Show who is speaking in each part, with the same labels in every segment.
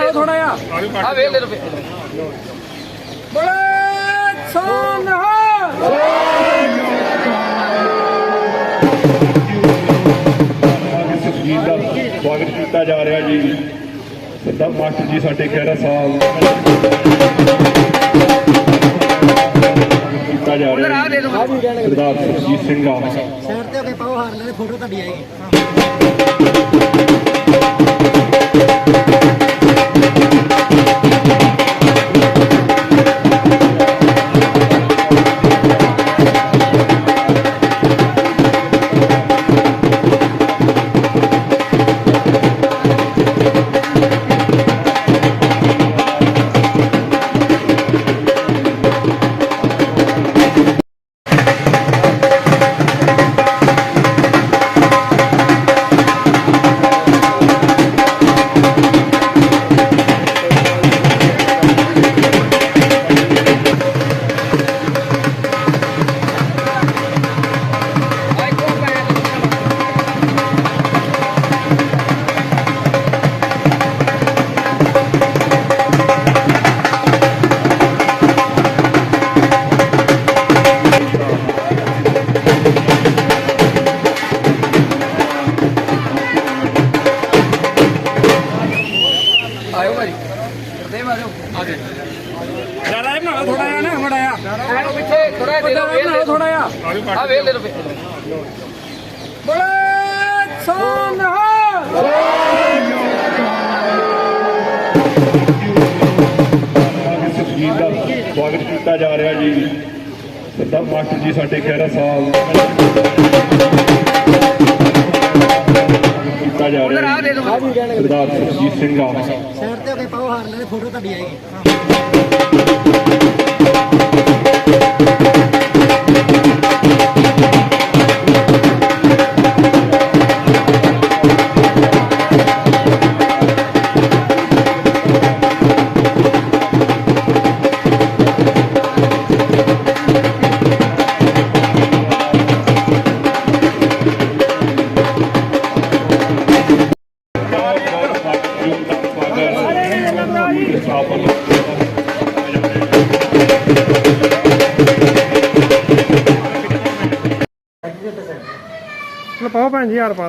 Speaker 1: ਬਣਾਓ ਥੋੜਾ ਜਿਹਾ।
Speaker 2: ਆ ਵੇਖ ਲੈ ਰੁਪਏ
Speaker 1: ਬੋਲੇ ਸੋਨਹਾ
Speaker 3: ਸੁਖਜੀਤ ਦਾ ਸਵਾਗਤ ਕੀਤਾ ਜਾ ਰਿਹਾ ਜੀ। ਸਰਦਾਰ ਮਾਸਟਰ ਜੀ ਸਾਡੇ ਖਹਿਰਾ ਸਾਹਿਬ ਕੀਤਾ ਜਾ ਰਿਹਾ ਜੀ। ਸਰਦਾਰ ਸੁਖਜੀਤ ਸਿੰਘ ਆ
Speaker 4: ਤੇ ਹੋ ਕੇ ਪਾਓ ਹਾਰ ਲੈਣੇ ਫੋਟੋ ਤੁਹਾਡੀ ਆਏਗੀ
Speaker 2: ਦੇ ਮਾਰਿਓ ਆ ਗਏ
Speaker 1: ਜ਼ਿਆਦਾ ਹੀ ਬਣਾਓ ਥੋੜਾ ਜਿਹਾ ਨਾ ਥੋੜਾ ਜਿਹਾ
Speaker 2: ਐਨੂੰ ਪਿੱਛੇ ਥੋੜਾ ਦੇ
Speaker 1: ਬਣਾਓ ਥੋੜਾ ਜਿਹਾ
Speaker 2: ਆ ਵੇਖ ਲੈ ਰੁਪਏ
Speaker 1: ਬੋਲੇ
Speaker 3: ਦਾ ਸਵਾਗਤ ਕੀਤਾ ਜਾ ਰਿਹਾ ਜੀ ਸਰਦਾਰ ਮਾਸਟਰ ਜੀ ਸਾਡੇ ਖਹਿਰਾ ਸਾਹਿਬ ਕੀਤਾ ਜਾ ਰਿਹਾ ਸਰਦਾਰ ਸੁਖਜੀਤ ਸਿੰਘ ਆ
Speaker 4: ਸਾਈਡ ਤੇ ਹੋ ਕੇ ਪਾਓ ਹਾਰ ਲੈਣੇ ਫੋਟੋ ਤੁਹਾਡੀ ਆਏਗੀ
Speaker 1: ਲੋ ਪਾਓ ਭੈਣ ਜੀ। ਹਾਰ ਪਾ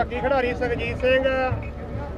Speaker 5: ਹਾਕੀ ਖਿਡਾਰੀ ਸੁਖਜੀਤ ਸਿੰਘ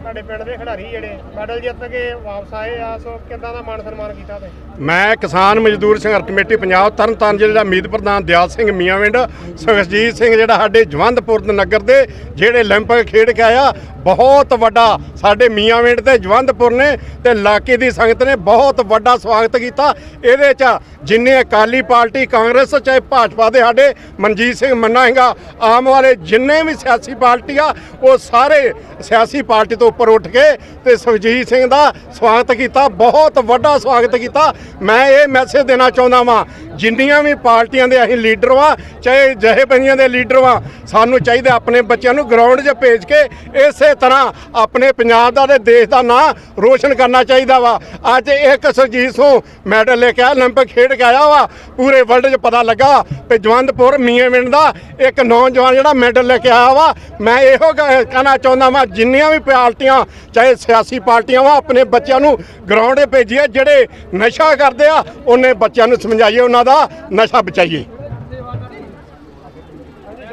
Speaker 5: ਸਾਡੇ ਪਿੰਡ ਦੇ ਖਿਡਾਰੀ ਜਿਹੜੇ ਮੈਡਲ ਜਿੱਤ ਕੇ ਵਾਪਸ ਆਏ ਆ ਸੋ ਕਿੱਦਾਂ ਦਾ ਮਾਣ ਸਨਮਾਨ ਕੀਤਾ ਤੇ
Speaker 6: ਮੈਂ ਕਿਸਾਨ ਮਜ਼ਦੂਰ ਸੰਘਰਸ਼ ਕਮੇਟੀ ਪੰਜਾਬ ਤਰਨਤਾਰਨ ਜ਼ਿਲ੍ਹੇ ਦਾ ਮੀਤ ਪ੍ਰਧਾਨ ਦਿਆਲ ਸਿੰਘ ਮੀਆਂਵਿੰਡ ਸੁਖਜੀਤ ਸਿੰਘ ਜਿਹੜਾ ਸਾਡੇ ਜਵੰਦਪੁਰ ਨਗਰ ਦੇ ਜਿਹੜੇ 올림픽 ਖੇਡ ਕੇ ਆਇਆ ਬਹੁਤ ਵੱਡਾ ਸਾਡੇ ਮੀਆਂਵਿੰਡ ਤੇ ਜਵੰਦਪੁਰ ਨੇ ਤੇ ਇਲਾਕੇ ਦੀ ਸੰਗਤ ਨੇ ਬਹੁਤ ਵੱਡਾ ਸਵਾਗਤ ਕੀਤਾ। ਇਹਦੇ ਚ ਜਿੰਨੇ ਅਕਾਲੀ ਪਾਰਟੀ, ਕਾਂਗਰਸ ਚਾਹੇ ਭਾਜਪਾ ਦੇ ਸਾਡੇ ਮਨਜੀਤ ਸਿੰਘ ਮੰਨਾ ਹੈਗਾ, ਆਮ ਵਾਲੇ ਜਿੰਨੇ ਵੀ ਸਿਆਸੀ ਪਾਰਟੀ ਆ, ਉਹ ਸਾਰੇ ਸਿਆਸੀ ਪਾਰਟੀ ਤੋਂ ਉੱਪਰ ਉੱਠ ਕੇ ਤੇ ਸੁਖਜੀਤ ਸਿੰਘ ਦਾ ਸਵਾਗਤ ਕੀਤਾ, ਬਹੁਤ ਵੱਡਾ ਸਵਾਗਤ ਕੀਤਾ। ਮੈਂ ਇਹ ਮੈਸੇਜ ਦੇਣਾ ਚਾਹੁੰਦਾ ਵਾਂ, ਜਿੰਨੀਆਂ ਵੀ ਪਾਰਟੀਆਂ ਦੇ ਅਸੀਂ ਲੀਡਰ ਵਾਂ, ਚਾਹੇ ਜਥੇਬੰਦੀਆਂ ਦੇ ਲੀਡਰ ਵਾਂ, ਸਾਨੂੰ ਚਾਹੀਦਾ ਆਪਣੇ ਬੱਚਿਆਂ ਨੂੰ ਗਰਾਊਂਡ 'ਚ ਭੇਜ ਕੇ ਇਸੇ ਇਸੇ ਤਰ੍ਹਾਂ ਆਪਣੇ ਪੰਜਾਬ ਦਾ ਤੇ ਦੇਸ਼ ਦਾ ਨਾਂ ਰੋਸ਼ਨ ਕਰਨਾ ਚਾਹੀਦਾ ਵਾ ਅੱਜ ਇੱਕ ਸਰਜੀਤ ਸਿੰਘ ਮੈਡਲ ਲੈ ਕੇ ਆਇਆ 올림픽 ਖੇਡ ਕੇ ਆਇਆ ਵਾ ਪੂਰੇ ਵਰਲਡ 'ਚ ਪਤਾ ਲੱਗਾ ਕਿ ਜਵੰਦਪੁਰ ਮੀਆਂਵਿੰਡ ਦਾ ਇੱਕ ਨੌਜਵਾਨ ਜਿਹੜਾ ਮੈਡਲ ਲੈ ਕੇ ਆਇਆ ਵਾ ਮੈਂ ਇਹੋ ਕ- ਕਹਿਣਾ ਚਾਹੁੰਦਾ ਵਾਂ ਜਿੰਨੀਆਂ ਵੀ ਪਾਰਟੀਆਂ ਚਾਹੇ ਸਿਆਸੀ ਪਾਰਟੀਆਂ ਵਾ ਆਪਣੇ ਬੱਚਿਆਂ ਨੂੰ ਗਰਾਊਂਡ 'ਤੇ ਭੇਜੀਏ ਜਿਹੜੇ ਨਸ਼ਾ ਕਰਦੇ ਆ ਉਹਨੇ ਬੱਚਿਆਂ ਨੂੰ ਸਮਝਾਈਏ ਉਹਨਾਂ ਦਾ ਨਸ਼ਾ ਬਚਾਈਏ
Speaker 5: ਹਾਂਜੀ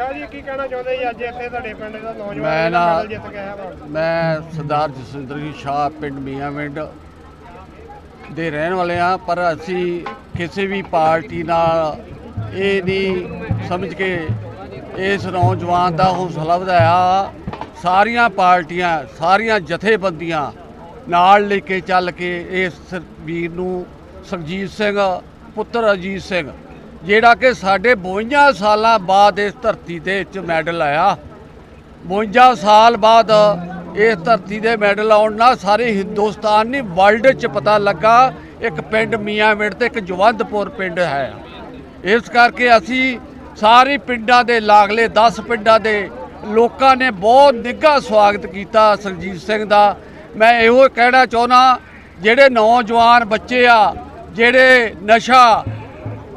Speaker 5: ਸ਼ਾਹ ਜੀ ਕੀ ਕਹਿਣਾ ਚਾਹੁੰਦੇ ਜੀ? ਅੱਜ ਇੱਥੇ ਤੁਹਾਡੇ ਪਿੰਡ ਦਾ ਨੌਜਵਾਨ
Speaker 2: ਮੈਂ ਨਾ-
Speaker 5: ਮੈਡਲ ਜਿੱਤ ਕੇ ਆਇਆ ਵਾ।
Speaker 2: ਮੈਂ ਸਰਦਾਰ ਜਸਵਿੰਦਰ ਸਿੰਘ ਸ਼ਾਹ ਪਿੰਡ ਮੀਆਂਵਿੰਡ ਦੇ ਰਹਿਣ ਵਾਲੇ ਆ ਪਰ ਅਸੀਂ ਕਿਸੇ ਵੀ ਪਾਰਟੀ ਨਾਲ ਇਹ ਨਹੀਂ ਸਮਝ ਕੇ ਇਸ ਨੌਜਵਾਨ ਦਾ ਹੌਸਲਾ ਵਧਾਇਆ। ਸਾਰੀਆਂ ਪਾਰਟੀਆਂ ਸਾਰੀਆਂ ਜਥੇਬੰਦੀਆਂ ਨਾਲ ਲੈ ਕੇ ਚੱਲ ਕੇ ਇਸ ਵੀਰ ਨੂੰ ਸੁਖਜੀਤ ਸਿੰਘ ਪੁੱਤਰ ਅਜੀਤ ਸਿੰਘ ਜਿਹੜਾ ਕਿ ਸਾਡੇ 52 ਸਾਲਾਂ ਬਾਅਦ ਇਸ ਧਰਤੀ ਦੇ ਵਿੱਚ ਮੈਡਲ ਆਇਆ। 52 ਸਾਲ ਬਾਅਦ ਇਸ ਧਰਤੀ ਦੇ ਮੈਡਲ ਆਉਣ ਨਾਲ ਸਾਰੇ ਹਿੰਦੁਸਤਾਨ ਨਹੀਂ, ਵਰਲਡ 'ਚ ਪਤਾ ਲੱਗਾ, ਇੱਕ ਪਿੰਡ ਮੀਆਂਵਿੰਡ ਤੇ ਇੱਕ ਜਵੰਦਪੁਰ ਪਿੰਡ ਹੈ। ਇਸ ਕਰਕੇ ਅਸੀਂ ਸਾਰੇ ਪਿੰਡਾਂ ਦੇ, ਲਾਗਲੇ 10 ਪਿੰਡਾਂ ਦੇ ਲੋਕਾਂ ਨੇ ਬਹੁਤ ਨਿੱਘਾ ਸਵਾਗਤ ਕੀਤਾ ਸਰਜੀਤ ਸਿੰਘ ਦਾ। ਮੈਂ ਇਹੋ ਕਹਿਣਾ ਚਾਹੁੰਦਾ, ਜਿਹੜੇ ਨੌਜਵਾਨ ਬੱਚੇ ਆ, ਜਿਹੜੇ ਨਸ਼ਾ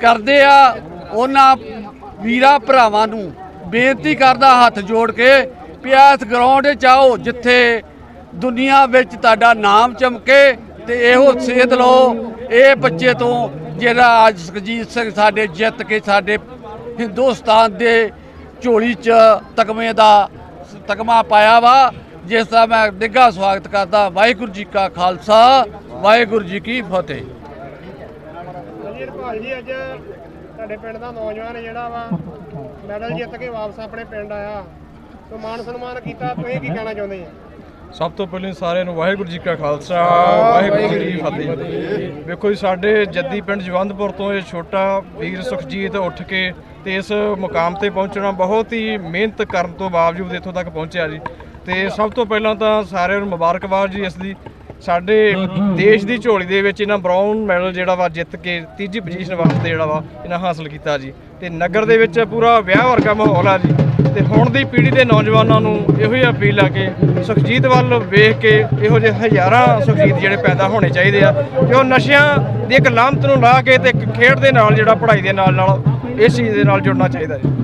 Speaker 2: ਕਰਦੇ ਆ ਉਹਨਾਂ ਵੀਰਾਂ ਭਰਾਵਾਂ ਨੂੰ ਬੇਨਤੀ ਕਰਦਾ ਹੱਥ ਜੋੜ ਕੇ ਵੀ ਇਸ ਗਰਾਊਂਡ 'ਚ ਆਓ, ਜਿੱਥੇ ਦੁਨੀਆ ਵਿੱਚ ਤੁਹਾਡਾ ਨਾਮ ਚਮਕੇ ਤੇ ਇਹੋ ਸੇਧ ਲਓ। ਇਹ ਬੱਚੇ ਤੋਂ ਜਿਹੜਾ ਅੱਜ ਸੁਖਜੀਤ ਸਿੰਘ ਸਾਡੇ ਜਿੱਤ ਕੇ ਸਾਡੇ ਹਿੰਦੁਸਤਾਨ ਦੇ ਝੋਲੀ 'ਚ ਤਕਮੇ ਦਾ ਤਕਮਾ ਪਾਇਆ ਵਾ, ਜਿਸ ਦਾ ਮੈਂ ਨਿੱਘਾ ਸਵਾਗਤ ਕਰਦਾ। ਵਾਹਿਗੁਰੂ ਜੀ ਕਾ ਖਾਲਸਾ, ਵਾਹਿਗੁਰੂ ਜੀ ਕੀ ਫਤਿਹ।
Speaker 5: ਭਾਲ ਜੀ ਅੱਜ ਤੁਹਾਡੇ ਪਿੰਡ ਦਾ ਨੌਜਵਾਨ ਜਿਹੜਾ ਵਾ ਮੈਡਲ ਜਿੱਤ ਕੇ ਵਾਪਸ ਆਪਣੇ ਪਿੰਡ ਆਇਆ। ਸੋ ਮਾਨ ਸਨਮਾਨ ਕੀਤਾ ਤੁਸੀਂ ਕੀ ਕਹਿਣਾ ਚਾਹੁੰਦੇ ਜੀ?
Speaker 7: ਸਭ ਤੋਂ ਪਹਿਲਾਂ ਸਾਰਿਆਂ ਨੂੰ ਵਾਹਿਗੁਰੂ ਜੀ ਕਾ ਖਾਲਸਾ ਵਾਹਿਗੁਰੂ ਜੀ ਕੀ ਫਤਿਹ। ਵੇਖੋ ਜੀ ਸਾਡੇ ਜੱਦੀ ਪਿੰਡ ਜਵੰਦਪੁਰ ਤੋਂ ਇਹ ਛੋਟਾ ਵੀਰ ਸੁਖਜੀਤ ਉੱਠ ਕੇ ਤੇ ਇਸ ਮੁਕਾਮ ਤੇ ਪਹੁੰਚਣਾ ਬਹੁਤ ਹੀ ਮਿਹਨਤ ਕਰਨ ਤੋਂ ਬਾਵਜੂਦ ਇੱਥੋਂ ਤੱਕ ਪਹੁੰਚਿਆ ਜੀ। ਤੇ ਸਭ ਤੋਂ ਪਹਿਲਾਂ ਤਾਂ ਸਾਰਿਆਂ ਨੂੰ ਮੁਬਾਰਕਬਾਦ ਜੀ ਇਸ ਦੀ। ਸਾਡੇ ਦੇਸ਼ ਦੀ ਝੋਲੀ ਦੇ ਵਿੱਚ ਇਹਨਾਂ ਬ੍ਰਾਊਨ ਮੈਡਲ ਜਿਹੜਾ ਵਾ ਜਿੱਤ ਕੇ ਤੀਜੀ ਪੋਜੀਸ਼ਨ ਵਾਸਤੇ ਜਿਹੜਾ ਵਾ ਇਹਨਾਂ ਹਾਸਲ ਕੀਤਾ ਜੀ। ਤੇ ਨਗਰ ਦੇ ਵਿੱਚ ਪੂਰਾ ਵਿਆਹ ਵਰਗਾ ਮਾਹੌਲ ਆ ਜੀ। ਤੇ ਹੁਣ ਦੀ ਪੀੜ੍ਹੀ ਦੇ ਨੌਜਵਾਨਾਂ ਨੂੰ ਇਹੋ ਹੀ ਅਪੀਲ ਆ ਕਿ ਸੁਖਜੀਤ ਵੱਲ ਵੇਖ ਕੇ ਇਹੋ ਜਿਹੇ ਹਜ਼ਾਰਾਂ ਸੁਖਜੀਤ ਜਿਹੜੇ ਪੈਦਾ ਹੋਣੇ ਚਾਹੀਦੇ ਆ ਕਿ ਉਹ ਨਸ਼ਿਆਂ ਦੀ ਇੱਕ ਲਾਮਤ ਨੂੰ ਲਾ ਕੇ ਤੇ ਇੱਕ ਖੇਡ ਦੇ ਨਾਲ ਜਿਹੜਾ ਪੜ੍ਹਾਈ ਦੇ ਨਾਲ ਨਾਲ ਇਸ ਚੀਜ਼ ਦੇ ਨਾਲ ਜੁੜਨਾ ਚਾਹੀਦਾ ਜੀ।